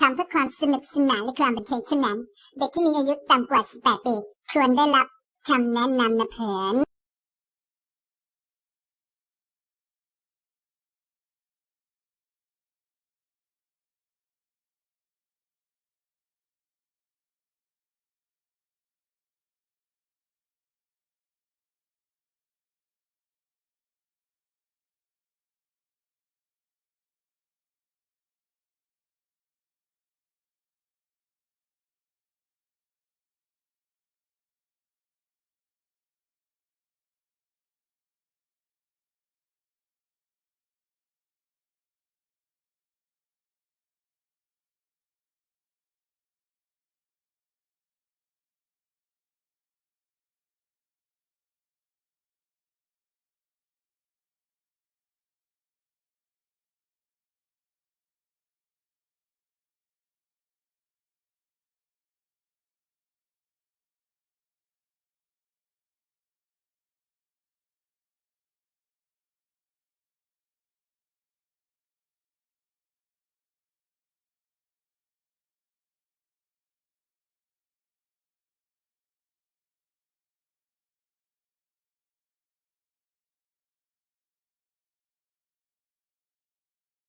ทำเพื่อความสนุกสนานและความบันเทิงเท่านั้น เด็กที่มีอายุต่ำกว่า 18 ปี ควรได้รับคำแนะนำนะเพื่อน